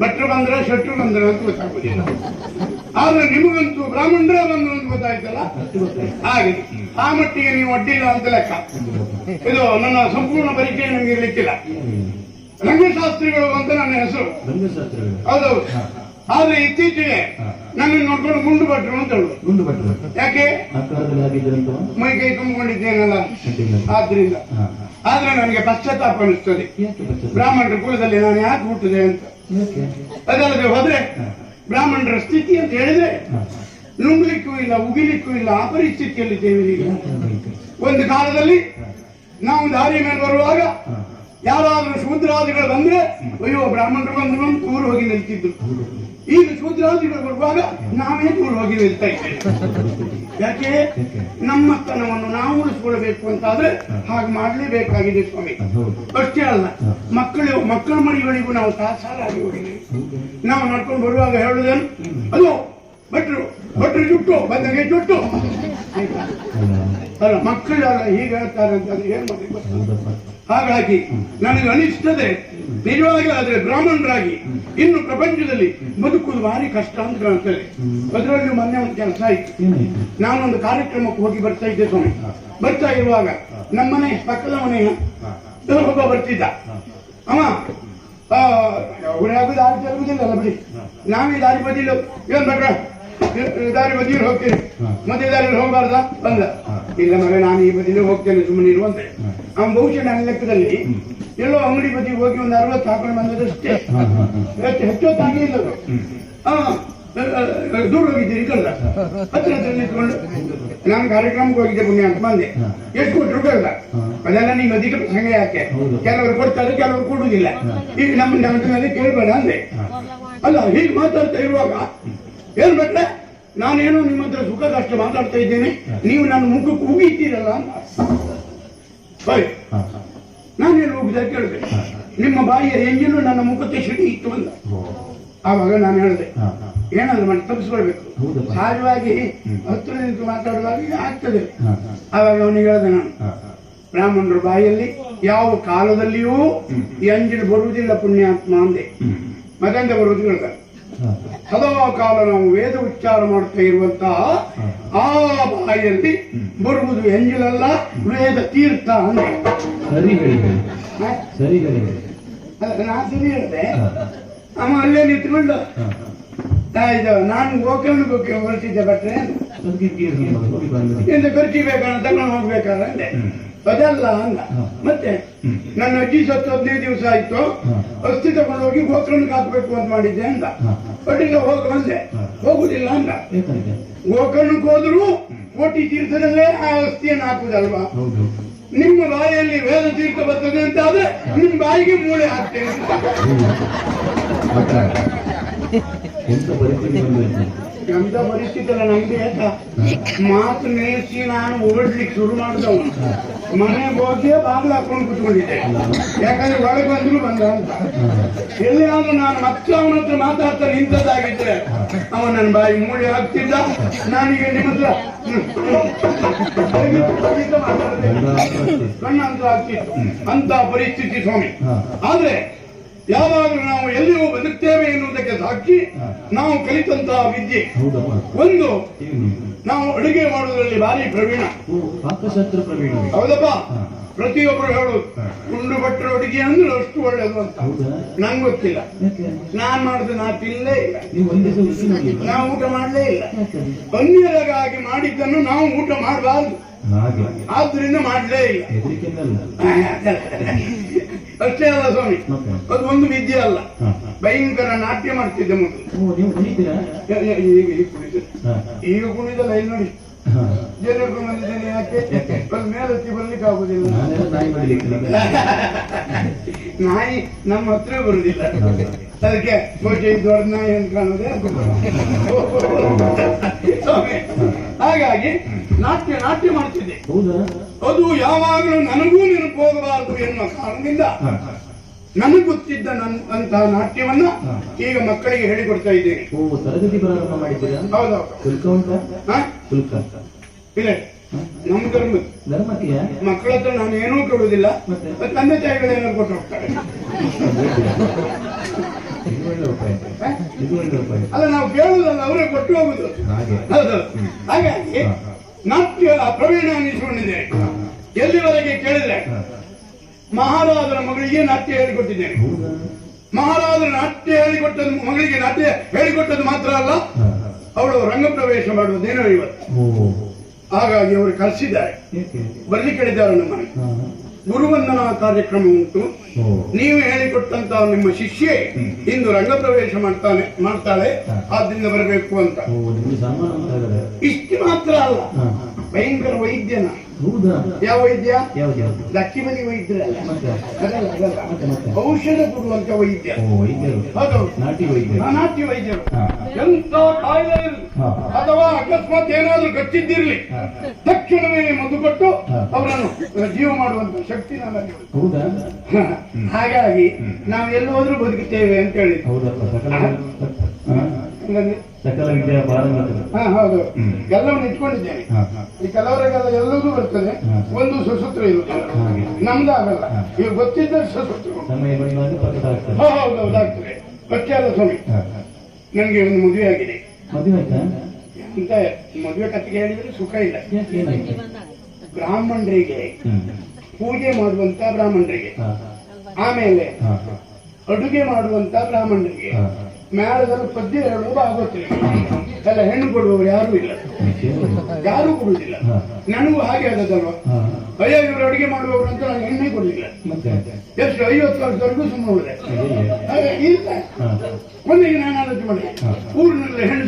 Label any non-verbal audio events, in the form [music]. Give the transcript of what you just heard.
ಭಟ್ರು ಬಂದ್ರ ಶೆಟ್ರು ಬಂದ್ರ ಅಂತ ಗೊತ್ತಾಗೋದಿಲ್ಲ ಆದ್ರೆ ನಿಮಗಂತೂ ಬ್ರಾಹ್ಮಣರೇ ಬಂದ್ರು ಅಂತ ಗೊತ್ತಾಯ್ತಲ್ಲ? ಹಾಗೆ. ಆ ಮಟ್ಟಿಗೆ ನೀವು ಒಡ್ಡಿಲ್ಲ ಅಂತ ಲೆಕ್ಕ. ಇದು ನನ್ನ ಸಂಪೂರ್ಣ ಪರಿಚಯ ನಿಮ್ಗೆ ಇರ್ಲಿಕ್ಕಿಲ್ಲ. ರಂಗಶಾಸ್ತ್ರಿಗಳು ಅಂತ ನನ್ನ ಹೆಸರು. ಹೌದೌದು. ಆದ್ರೆ ಇತ್ತೀಚೆಗೆ ನನ್ನ ನೋಡ್ಕೊಂಡು ಗುಂಡು ಭಟ್ರು ಅಂತ ಹೇಳುದು. ಗುಂಡು ಭಟ್ರು. ಯಾಕೆ? ಮೈ ಕೈ ತುಂಬಿಕೊಂಡಿದ್ದೇನಲ್ಲ. ಆದ್ರಿಂದ. ಆದ್ರೆ ನನಗೆ ಪಶ್ಚಾತ್ತಾಪ ಅನಿಸ್ತದೆ ಬ್ರಾಹ್ಮಣರ ಕುಲದಲ್ಲಿ ನಾನು ಯಾಕೆ ಹುಟ್ಟಿದೆ ಅಂತ. ಅದಲ್ಲದೆ ಹೋದ್ರೆ ಬ್ರಾಹ್ಮಣರ ಸ್ಥಿತಿ ಅಂತ ಹೇಳಿದ್ರೆ ನುಂಗ್ಲಿಕ್ಕೂ ಇಲ್ಲ ಉಗಿಲಿಕ್ಕೂ ಇಲ್ಲ ಅಪರಿಸ್ಥಿತಿಯಲ್ಲಿ ಪರಿಸ್ಥಿತಿಯಲ್ಲಿ? ಒಂದು ಕಾಲದಲ್ಲಿ ನಾವು ದಾರಿ ಮೇಲೆ ಬರುವಾಗ ಯಾರಾದ್ರೂ ಶೂದ್ರಾದಿಗಳು ಬಂದ್ರೆ ಅಯ್ಯೋ ಬ್ರಾಹ್ಮಣರು ಬಂದ್ರು ದೂರ ಹೋಗಿ ನಿಲ್ತಿದ್ರು ಈಗ ಶೂದ್ರಾದಿಗಳು ಬರುವಾಗ ನಾವೇ ದೂರ ಹೋಗಿ ನಿಲ್ತಾ ಇದ್ದೇವೆ ಯಾಕೆ? ನಮ್ಮ ನಮ್ಮತನವನ್ನು ನಾವು ಉಳಿಸ್ಕೊಳ್ಬೇಕು ಅಂತಾದ್ರೆ ಹಾಗೆ ಮಾಡಲೇಬೇಕಾಗಿದೆ ಸ್ವಾಮಿ. ಅಷ್ಟೇ ಅಲ್ಲ ಮಕ್ಕಳು ಮಕ್ಕಳ ಮರಿಗಳಿಗೂ ನಾವು ಸಾಲಾಗಿ ಹೋಗಿದ್ದೇವೆ. ಹೌದು. ನಾವು ನಡ್ಕೊಂಡು ಬರುವಾಗ ಹೇಳುದೇನು ಅದು ಭಟ್ರು ಭಟ್ರು ಜುಟ್ಟು, ಬಂದಂಗೆ ಜುಟ್ಟು? ಅಲ್ಲ ಹೀಗೆ ಹೇಳ್ತಾರೆ ಅಂತ ಏನ್ ಹಾಗಾಗಿ ನನಗೆ ಅನಿಸ್ತದೆ ನಿಜವಾಗಿ ಆದ್ರೆ ಬ್ರಾಹ್ಮಣರಾಗಿ ಇನ್ನು ಪ್ರಪಂಚದಲ್ಲಿ ಬದುಕುವುದು ಭಾರಿ ಕಷ್ಟ ಅಂತ ಕಾಣ್ತದೆ ಅದರಲ್ಲಿ ಮೊನ್ನೆ ಒಂದು ಕೆಲಸ ಆಯ್ತು. ನಾನೊಂದು ಕಾರ್ಯಕ್ರಮಕ್ಕೆ ಹೋಗಿ ಬರ್ತಾ ಇದ್ದೆ ಸ್ವಾಮಿ. ಬರ್ತಾ ಇರುವಾಗ ನಮ್ಮನೆ ಪಕ್ಕದ ಮನೆಯ ಒಬ್ಬ ಬರ್ತಿದ್ದ. ಅಮ್ಮ ಅವ್ರು ದಾರಿ ತಿರುಗುದಿಲ್ಲಲ್ಲ ಬಿಡಿ. ನಾವೇ ದಾರಿ ಬದಿಲು ಏನ್ ಬೇಡ ದಾರಿ ಬದಿಯಲ್ಲಿ ಹೋಗ್ತೀನಿ. ಮತ್ತೆ ದಾರಿಯಲ್ಲಿ ಹೋಗಬಾರ್ದ? ಬಂದ ಇಲ್ಲ ಮಗ ನಾನು ಈ ಬದಿಯಲ್ಲಿ ಹೋಗ್ತೇನೆ ಸುಮ್ಮನೆ ಇರುವಂತೆ ಅವನ್ ಬಹುಶಃ ನನ್ನ ಲೆಕ್ಕದಲ್ಲಿ ಎಲ್ಲೋ ಅಂಗಡಿ ಬದಿ ಹೋಗಿ ಒಂದು ಅರವತ್ತು ಹಾಕೊಂಡು ಬಂದದಷ್ಟೇ ಹಾ ಹಾ ಹಾ. ಹೆಚ್ಚು ಹೆಚ್ಚೊತ್ತಾಗಿ ಇಲ್ಲ ಆ, ದೂರ ಹೋಗಿದ್ದೀರಿ ಕಲ್ಲ ಹತ್ರ ಹತ್ರ ನಿಂತ್ಕೊಂಡು. ನಾನು ಕಾರ್ಯಕ್ರಮಕ್ಕೆ ಹೋಗಿದ್ದೆ ಪುಣ್ಯ ಅಂತ ಬಂದೆ. ಎಷ್ಟು ಕೊಟ್ಟರು ಕಲ್ಲ ಅದೆಲ್ಲ ನೀವು ಅಧಿಕ ಪ್ರಸಂಗ ಯಾಕೆ. ಕೆಲವರು ಕೊಡ್ತಾರೆ ಕೆಲವರು ಕೊಡುವುದಿಲ್ಲ. ಈಗ ನಮ್ಮ ನಮ್ಮ ಕೇಳಬೇಡ ಅಂದೆ. ಅಲ್ಲ ಹೀಗೆ ಮಾತಾಡ್ತಾ ಇರುವಾಗ ಏನ್ ನಾನೇನೋ ನಿಮ್ಮ ಹತ್ರ ಸುಖ ಕಷ್ಟ ಮಾತಾಡ್ತಾ ಇದ್ದೇನೆ. ನೀವು ನನ್ನ ಮುಖಕ್ಕೆ ಉಗಿತೀರಲ್ಲ ಅಂತ. ಸರಿ ನಾನೇನು ಹೋಗಿದ್ದೆ ಕೇಳಿದೆ ನಿಮ್ಮ ಬಾಯಿಯ ಎಂಜಿನು ನನ್ನ ಮುಖಕ್ಕೆ ಸಿಡಿ ಇತ್ತು ಅಂತ. ಆವಾಗ ನಾನು ಹೇಳಿದೆ. ಏನಾದ್ರು ಮಾಡಿ ತಪ್ಪಿಸ್ಕೊಳ್ಬೇಕು. ಸಹಜವಾಗಿ ಹತ್ತಿರ ನಿಂತು ಮಾತಾಡುವಾಗ ಆಗ್ತದೆ. ಆವಾಗ ಅವನಿಗೆ ಹೇಳಿದೆ ನಾನು. ಬ್ರಾಹ್ಮಣರ ಬಾಯಲ್ಲಿ ಯಾವ ಕಾಲದಲ್ಲಿಯೂ ಎಂಜಿನ್ ಬರುವುದಿಲ್ಲ ಪುಣ್ಯಾತ್ಮ ಅಂದೆ. ಮತ್ತೆ ಬರುವುದು ಹಾ ಸದಾ ಕಾಲ ನಾವು ವೇದ ಉಚ್ಚಾರ ಮಾಡ್ತಾ ಇರುವಂತಹ ಆ ಬಾಯಲ್ಲಿ ಬರುವುದು ಎಂಜಿಲಲ್ಲ ವೇದ ತೀರ್ಥ ಅಂತ. ಸರಿ ಸರಿ ನಾನು ಸರಿ ಹೇಳಿದೆ. ಅಮ್ಮ ಅಲ್ಲೇ ನಿಂತ್ಕೊಂಡು ಇದು ನಾನು ಗೋಕರ್ಣ ಗೋಕೆ ಹೊರಟಿದ್ದೆ ಬಟ್ಟೆ ಕರ್ಚಿ ಇಂದ ಖರ್ಚಿ ಬೇಕನ್ನ ತಗೊಂಡು ಹೋಗ್ಬೇಕಾದ್ರೆ. ಅದಲ್ಲ ಅಲ್ಲ. ಮತ್ತೆ ನನ್ನ ಅಜ್ಜಿ ಸತ್ತು ಹದಿನೈದು ದಿವಸ ಆಯ್ತು. ಅಸ್ಥಿ ತಗೊಂಡು ಹೋಗಿ ಗೋಕರ್ಣಕ್ಕೆ ಹಾಕ್ಬೇಕು ಅಂತ ಮಾಡಿದ್ದೆ ಅಂದ. ಒಟ್ಟಿಗೆ ಹೋಗಿ ಬಂದೆ. ಹೋಗುದಿಲ್ಲ ಅಂದ ಗೋಕರ್ಣಕ್ಕೆ ಹೋದ್ರು ಕೋಟಿ ತೀರ್ಥದಲ್ಲೇ ಆ ಅಸ್ಥಿಯನ್ನು ಹಾಕುದಲ್ವಾ? ನಿಮ್ಮ ಬಾಯಲ್ಲಿ ವೇದ ತೀರ್ಥ ಬರ್ತದೆ ಅಂತ ಆದ್ರೆ ನಿಮ್ ಬಾಯಿಗೆ ಮೂಳೆ ಹಾಕ್ತೇನೆ ಅಂತ. ಮತ್ತ ಎಂತ ಪರಿಸ್ಥಿತಿ ಬಂದೈತೆ ಎಂತ ಪರಿಸ್ಥಿತಿ ಅಲ್ಲ ನಮ್ಗೆ ಆಯ್ತಾ ಮಾತು ನಿಲ್ಲಿಸಿ ನಾನು ಓಡ್ಲಿಕ್ಕೆ ಶುರು ಮಾಡಿದವ ಮನೆ ಹೋಗಿ ಬಾಗಿಲು ಹಾಕೊಂಡು ಕುತ್ಕೊಂಡಿದ್ದೆ ಯಾಕಂದ್ರೆ ಒಳಗೆ ಬಂದ್ರು ಬಂದ ಅಂತ ಎಲ್ಲಿಯಾದ್ರೂ ನಾನು ಮತ್ತೆ ಅವನ ಹತ್ರ ಮಾತಾಡ್ತಾ ನಿಂತದ್ದಾಗಿದ್ರೆ ಅವ ನನ್ನ ಬಾಯಿ ಮೂಡಿ ಹಾಕ್ತಿದ್ದ ನಾನೀಗ ನಿಮ್ಮ ಹತ್ರ ದಯವಿಟ್ಟು ಖಂಡಿತ ಮಾತಾಡ್ದೆ. ಎಲ್ಲ ಪರಿಸ್ಥಿತಿ ಕಣ್ಣ ಅಂತ ಆಗ್ತಿತ್ತು ಅಂತ ಪರಿಸ್ಥಿತಿ ಸ್ವಾಮಿ. ಆದ್ರೆ ಯಾವಾಗಲೂ ನಾವು ಎಲ್ಲಿಯೂ ಬದುಕ್ತೇವೆ ಎನ್ನುವುದಕ್ಕೆ ಸಾಕ್ಷಿ ನಾವು ಕಲಿತಂತಹ ವಿದ್ಯೆ. ಒಂದು ನಾವು ಅಡುಗೆ ಮಾಡುವುದರಲ್ಲಿ ಭಾರಿ ಪ್ರವೀಣ. ಪಾಕಶಾಸ್ತ್ರ ಪ್ರವೀಣ. ಹೌದಪ್ಪ. ಪ್ರತಿಯೊಬ್ಬರು ಹೇಳೋದು ಉಂಡು ಭಟ್ರ ಅಡುಗೆ ಅಂದ್ರೆ ಅಷ್ಟು ಒಳ್ಳೇದು ಅಂತ. ನಂಗೆ ಗೊತ್ತಿಲ್ಲ. ನಾನು ಮಾಡಿದ್ರೆ ನಾ ತಿನ್ನಲೇ ಇಲ್ಲ. ನೀವು ಊಟ ಮಾಡಲೇ ಇಲ್ಲ. ಅನ್ಯರಿಗಾಗಿ ಮಾಡಿದ್ದನ್ನು ನಾವು ಊಟ ಮಾಡಬಾರ್ದು. ಆದ್ರಿಂದ ಮಾಡಲೇ ಇಲ್ಲ. [laughs] ಅಷ್ಟೇ ಅಲ್ಲ ಸ್ವಾಮಿ. ಅದು ಒಂದು ವಿದ್ಯೆ ಅಲ್ಲ. ಭಯಂಕರ ನಾಟ್ಯ ಮಾಡ್ತಿದ್ದೆ ಮೊದಲು. ಈಗ ಕುಣಿದಲ್ಲ ಇಲ್ಲಿ ನೋಡಿ. ಹಾ ಬಂದಿದ್ದೇನೆ ಯಾಕೆ ಮೇಲತ್ತಿ ಬರ್ಲಿಕ್ಕೆ ಆಗುದಿಲ್ಲ. ನಾಯಿ ನಮ್ಮ ಹತ್ರ ಬರುದಿಲ್ಲ? ಅದಕ್ಕೆ ಬಹುಶಃ ದೊಡ್ಡ ನಾಯಿ ಅಂತ ಕಾಣುದೇ ಹಾಗಾಗಿ ನಾಟ್ಯ ನಾಟ್ಯ ಮಾಡ್ತಿದ್ದೆ. ಅದು ಯಾವಾಗಲೂ ನನಗೂ ನೆನಪು ಹೋಗಬಾರದು ಎನ್ನುವ ಕಾರಣದಿಂದ ನನಗೆ ಗೊತ್ತಿದ್ದ ನನ್ ಅಂತಹ ನಾಟ್ಯವನ್ನ ಈಗ ಮಕ್ಕಳಿಗೆ ಹೇಳಿಕೊಡ್ತಾ ಇದ್ದೇನೆ. ತರಗತಿ ಪ್ರಾರಂಭ ಮಾಡಿದ್ದೀರಾ? ಹೌದೌದು. ಶುಲ್ಕ ಉಂಟಾ? ಹಾ? ಶುಲ್ಕ. ಇಲ್ಲ ಧರ್ಮ. ಧರ್ಮಕ್ಕೆ ಮಕ್ಕಳ ಹತ್ರ ನಾನು ಏನೂ ಕೊಡುವುದಿಲ್ಲ? ತಂದೆ ತಾಯಿಗಳು ಏನಾದ್ರು ಕೊಟ್ಟು ಹೋಗ್ತಾರೆ. ಅಲ್ಲ ನಾವು ಕೇಳುವುದಲ್ಲ ಅವರೇ ಕೊಟ್ಟು ಹೋಗುದು. ಹೌದು. ಹಾಗಾಗಿ. ನಾಟ್ಯ ಪ್ರವೀಣ ಅನಿಸಿಕೊಂಡಿದೆ ಎಲ್ಲಿವರೆಗೆ ಕೇಳಿದ್ರೆ. ಮಹಾರಾಜರ ಮಗಳಿಗೆ ನಾಟ್ಯ ಹೇಳಿಕೊಟ್ಟಿದ್ದೇನೆ. ಮಹಾರಾಜರ ನಾಟ್ಯ ಹೇಳಿಕೊಟ್ಟದ್ದು ಮಗಳಿಗೆ ನಾಟ್ಯ ಹೇಳಿಕೊಟ್ಟದ್ದು ಮಾತ್ರ ಅಲ್ಲ ಅವಳು ಅವಳು ರಂಗಪ್ರವೇಶ ಮಾಡುವುದೇನೋ ಇವತ್ತು. ಹಾಗಾಗಿ ಅವರು ಕರೆಸಿದ್ದಾರೆ. ಬರ್ಲಿಕ್ಕೆ ಹೇಳಿದ್ದಾರೆ ನಮ್ಮನೆ. ಗುರುವಂದನಾ ಕಾರ್ಯಕ್ರಮ ಉಂಟು. ನೀವು ಹೇಳಿಕೊಟ್ಟಂತ ನಿಮ್ಮ ಶಿಷ್ಯೆ ಇಂದು ರಂಗಪ್ರವೇಶ ಮಾಡ್ತಾನೆ ಮಾಡ್ತಾಳೆ ಆದ್ರಿಂದ ಬರಬೇಕು ಅಂತ. ಇಷ್ಟು ಮಾತ್ರ ಅಲ್ಲ. ಭಯಂಕರ ವೈದ್ಯನ. ಯಾವ ವೈದ್ಯ? ಯಾವ್ದು ವೈದ್ಯ ಲಕ್ಕಿ ಮನಿ ವೈದ್ಯರಲ್ಲ. ಮತ್ತೆ ಅದಲ್ಲ ಅದಲ್ಲ ಮತ್ತೆ ಮತ್ತೆ ಔಷಧ ಕೊಡುವಂತ ವೈದ್ಯ. ಓ ವೈದ್ಯ ನಾಟಿ ವೈದ್ಯರು. ವೈದ್ಯರು. ಎಂತ ಕಾಯಿಲೆ ಅಥವಾ ಅಕಸ್ಮಾತ್ ಏನಾದ್ರೂ ಕಚ್ಚಿದ್ದಿರ್ಲಿ ಹಾ. ತಕ್ಷಣವೇ ಮದ್ದು ಕೊಟ್ಟು ಅವರನ್ನು ಜೀವ ಮಾಡುವಂತ ಶಕ್ತಿ ನನ್ನಲ್ಲಿ. ಹೌದಾ? ಹಾಗಾಗಿ ನಾವು ಎಲ್ಲೋದ್ರೂ ಬದುಕುತ್ತೇವೆ ಅಂತ ಹೇಳಿ. ಹೌದಪ್ಪ ಸಕಲ ವಿದ್ಯಾ ಹಾ ಹೌದು. ಎಲ್ಲವನ್ನು ಇಟ್ಕೊಂಡಿದ್ದೇನೆ. ಈ ಕೆಲವರಿಗೆಲ್ಲ ಎಲ್ಲರೂ ಬರ್ತದೆ. ಒಂದು ಸುಸೂತ್ರ ಇಲ್ಲ. ನಮ್ದು ಆಗಲ್ಲ. ಈಗ ಗೊತ್ತಿದ್ದ ಸುಸೂತ್ರ ಆಗ್ತದೆ. ಅಲ್ಲ ಸ್ವಾಮಿ. ನನಗೆ ಒಂದು ಮದುವೆ ಆಗಿದೆ. ಮದುವೆ ಅಂತ ಮದುವೆ ಕತ್ತಿಗೆ ಹೇಳಿದ್ರೆ ಸುಖ ಇಲ್ಲ. ಬ್ರಾಹ್ಮಣರಿಗೆ ಪೂಜೆ ಮಾಡುವಂತ ಬ್ರಾಹ್ಮಣರಿಗೆ. ಆಮೇಲೆ ಅಡುಗೆ ಮಾಡುವಂತ ಬ್ರಾಹ್ಮಣರಿಗೆ. ಮೇಳದಲ್ಲಿ ಪದ್ಯ ಹೇಳುವುದು ಆಗೋತಿಲ್ಲ ಅಲ್ಲ ಹೆಣ್ಣು ಕೊಡುವವರು ಯಾರೂ ಇಲ್ಲ. ಯಾರು ಕೊಡುವುದಿಲ್ಲ. ನನಗೂ ಹಾಗೆ ಆಗದಲ್ವ. ಅಯ್ಯೋ ಇವರು ಅಡುಗೆ ಮಾಡುವವರು ಅಂತ ನಾನು ಹೆಣ್ಣೆ ಕೊಡಲಿಲ್ಲ ಎಷ್ಟು ಐವತ್ತು ವರ್ಷದವರೆಗೂ ಸುಮ್ಮನೆ ಉಳಿದೆ ಇಲ್ಲ. ಕೊನೆಗೆ ನಾನು ಆಲೋಚನೆ ಮಾಡಿದೆ. ಹಾ. ಊರಿನಲ್ಲಿ ಹೆಣ್ಣು